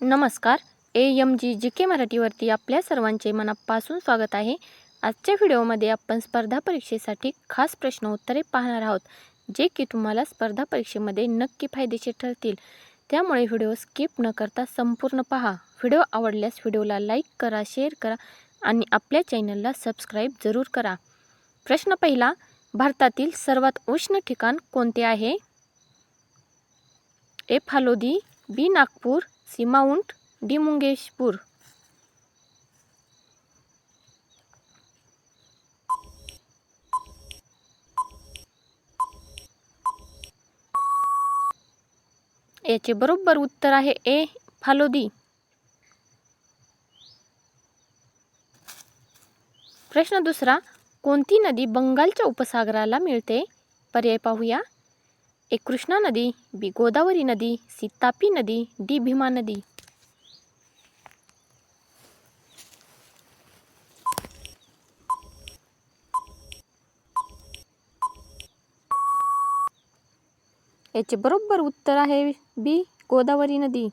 नमस्कार. A M G जी के मराठीवरती आपल्या सर्वांचे मनापासून स्वागत आहे. आजच्या व्हिडिओमध्ये आपण स्पर्धा परीक्षेसाठी खास प्रश्न उत्तरे पाहणार आहोत जे की तुम्हाला स्पर्धा परीक्षेमध्ये नक्की फायदेशीर ठरतील. त्यामुळे व्हिडिओ स्किप न करता संपूर्ण पहा. व्हिडिओ आवडल्यास व्हिडिओला लाईक करा शेअर करा आणि आपल्या चॅनलला सबस्क्राईब जरूर करा. प्रश्न पहिला भारतातील सर्वात उष्ण ठिकाण कोणते आहे? A Phalodi B Nagpur C mount D Mungeshpur. याचे बरोबर उत्तर आहे ए फालोदी. प्रश्न दुसरा कोणती नदी बंगालच्या उपसागराला मिळते? पर्याय पाहूया. ए कृष्णा नदी बी गोदावरी नदी सी तापी नदी डी भीमा नदी. याचे बरोबर उत्तर आहे बी गोदावरी नदी.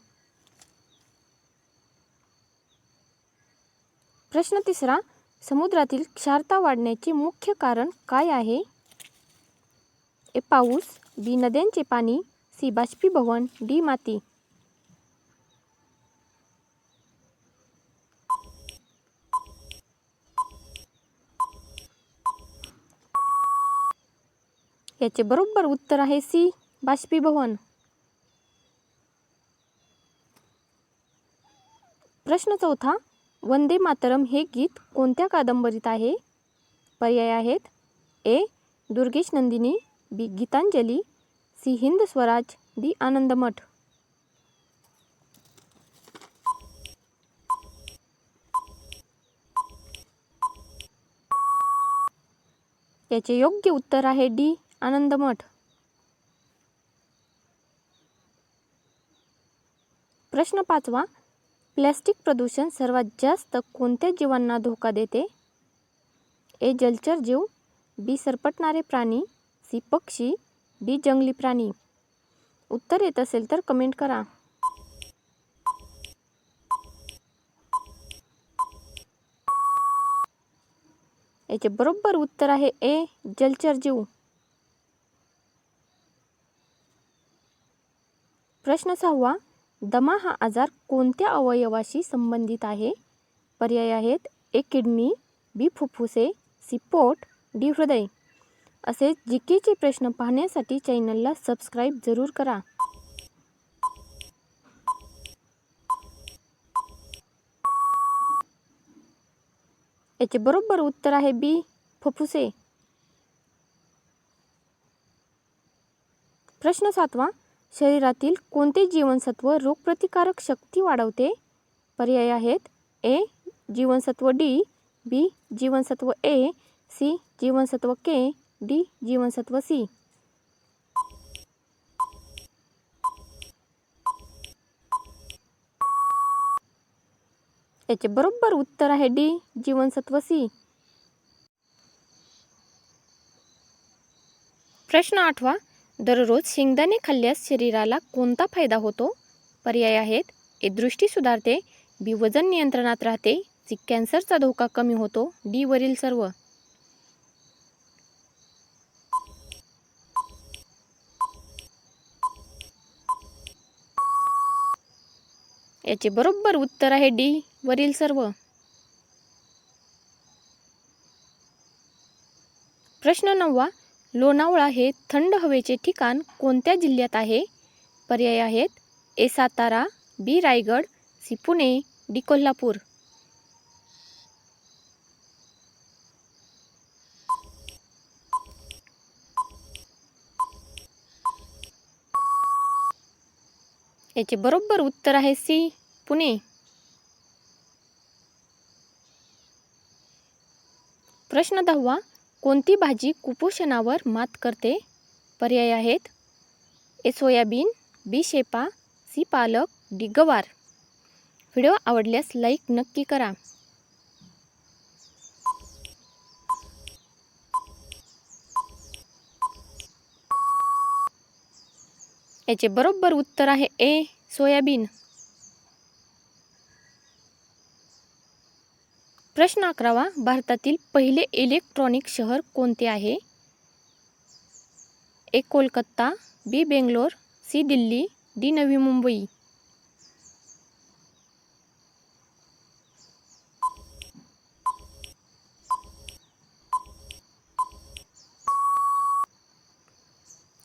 प्रश्न तिसरा समुद्रातील क्षारता वाढण्याचे मुख्य कारण काय आहे? ए पाऊस बी नद्यांचे पाणी सी बाष्पीभवन डी माती. याचे बरोबर उत्तर आहे सी बाष्पीभवन. प्रश्न चौथा वंदे मातरम हे गीत कोणत्या कादंबरीत आहे? पर्याय आहेत A Durgesh Nandini B Gitanjali C Hind Swaraj D Anandmath याचे योग्य उत्तर आहे डी आनंदमठ प्रश्न पाचवा प्लॅस्टिक प्रदूषण सर्वात जास्त कोणत्या जीवांना धोका देते? ए जलचर जीव बी सरपटणारे प्राणी सी पक्षी डी जंगली प्राणी. उत्तर येत असेल तर कमेंट करा. याचे बरोबर उत्तर आहे ए जलचर जीव. प्रश्न सहावा दमा हा आजार कोणत्या अवयवाशी संबंधित आहे? पर्याय आहेत ए किडनी बी फुफ्फुसे सी पोट डी हृदय. असे जी केचे प्रश्न पाहण्यासाठी चॅनलला सबस्क्राईब जरूर करा. याचे बरोबर उत्तर आहे बी फुफ्फुसे. प्रश्न सातवा शरीरातील कोणते जीवनसत्व रोगप्रतिकारक शक्ती वाढवते? पर्याय आहेत ए जीवनसत्व डी बी जीवनसत्व ए सी जीवनसत्व के डी जीवनसत्व सी. याचे बरोबर उत्तर आहे डी जीवनसत्व सी. प्रश्न आठवा दररोज शेंगदाणे खाल्ल्यास शरीराला कोणता फायदा होतो? पर्याय आहेत ए दृष्टी सुधारते बी वजन नियंत्रणात राहते सी कॅन्सरचा धोका कमी होतो डी वरील सर्व. याचे बरोबर उत्तर आहे डी वरील सर्व. प्रश्न नववा लोणावळा हे थंड हवेचे ठिकाण कोणत्या जिल्ह्यात आहे? पर्याय आहेत A Satara B Raigad C Pune D Kolhapur. याचे बरोबर उत्तर आहे सी पुणे प्रश्न दहावा. कोणती भाजी कुपोषणावर मात करते? पर्याय आहेत. ए सोयाबीन बी शेपा सी पालक डी गवार. व्हिडिओ आवडल्यास लाईक नक्की करा. याचे बरोबर उत्तर आहे ए सोयाबीन. प्रश्न अकरावा भारतातील पहिले इलेक्ट्रॉनिक शहर कोणते आहे? A Kolkata B Bangalore C Delhi D Navi Mumbai.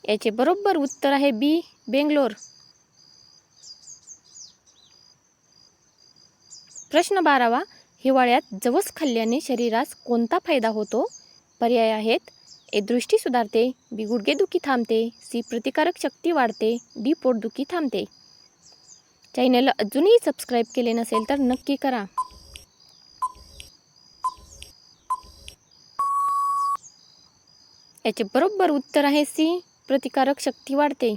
याचे बरोबर उत्तर आहे बी बेंगलोर. प्रश्न बारावा हिवाळ्यात जवस खाल्ल्याने शरीरास कोणता फायदा होतो? पर्याय आहेत. ए दृष्टी सुधारते बी गुडघेदुखी थांबते सी प्रतिकारक शक्ती वाढते डी पोटदुखी थांबते. चॅनलला अजूनही सबस्क्राईब केले नसेल तर नक्की करा. याचे बरोबर उत्तर आहे सी प्रतिकारक शक्ती वाढते.